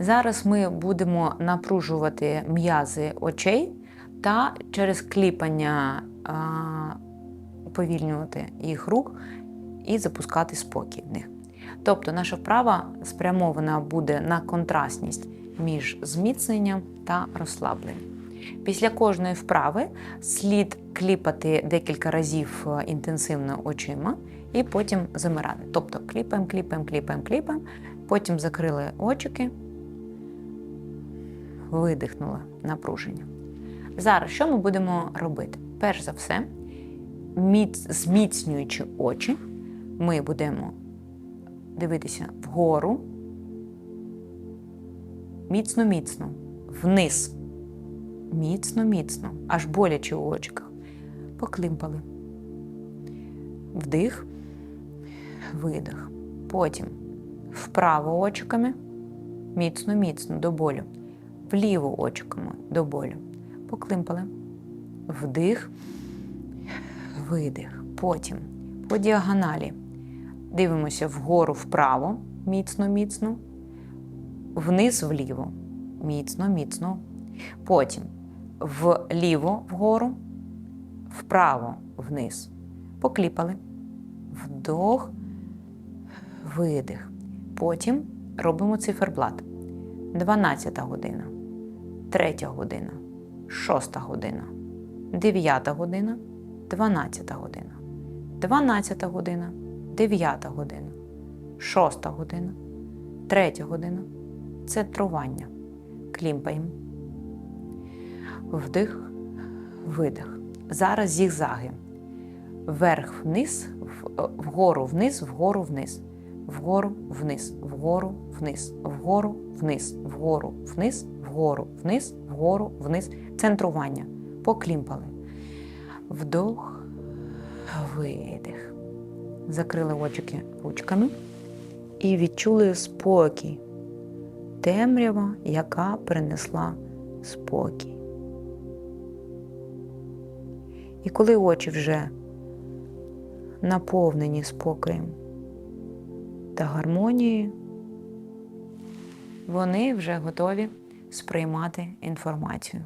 Зараз ми будемо напружувати м'язи очей та через кліпання а, уповільнювати їх рук і запускати спокій в них. Тобто наша вправа спрямована буде на контрастність між зміцненням та розслабленням. Після кожної вправи слід кліпати декілька разів е, інтенсивно очима і потім замирати. Тобто кліпаємо, кліпаємо, кліпаємо, кліпаємо, потім закрили очики, видихнули напруження. Зараз що ми будемо робити? Перш за все, міц- зміцнюючи очі, ми будемо дивитися вгору, міцно-міцно, вниз, міцно-міцно, аж боляче у очках. Поклимпали. Вдих, видих. Потім вправо очиками, міцно-міцно до болю. Вліво очиками до болю. Поклимпали. Вдих, видих. Потім по діагоналі дивимося вгору вправо, міцно-міцно, вниз вліво, міцно-міцно. Потім вліво вгору, вправо вниз. Покліпали. Вдох, видих. Потім робимо циферблат. 12 година, 3 година, 6 година, 9 година, 12 година, 12 година, 9 година, 6 година, 3 година. Центрування. Клімпаємо. Вдих, видих. Зараз зігзаги. Вверх вниз, вгору вниз, вгору вниз. Вгору вниз, вгору вниз, вгору вниз, вгору вниз, вгору вниз, вгору вниз. Центрування. Поклімпали. Вдох, видих. Закрили очики ручками і відчули спокій. Темрява, яка принесла спокій. І коли очі вже наповнені спокоєм та гармонії, вони вже готові сприймати інформацію.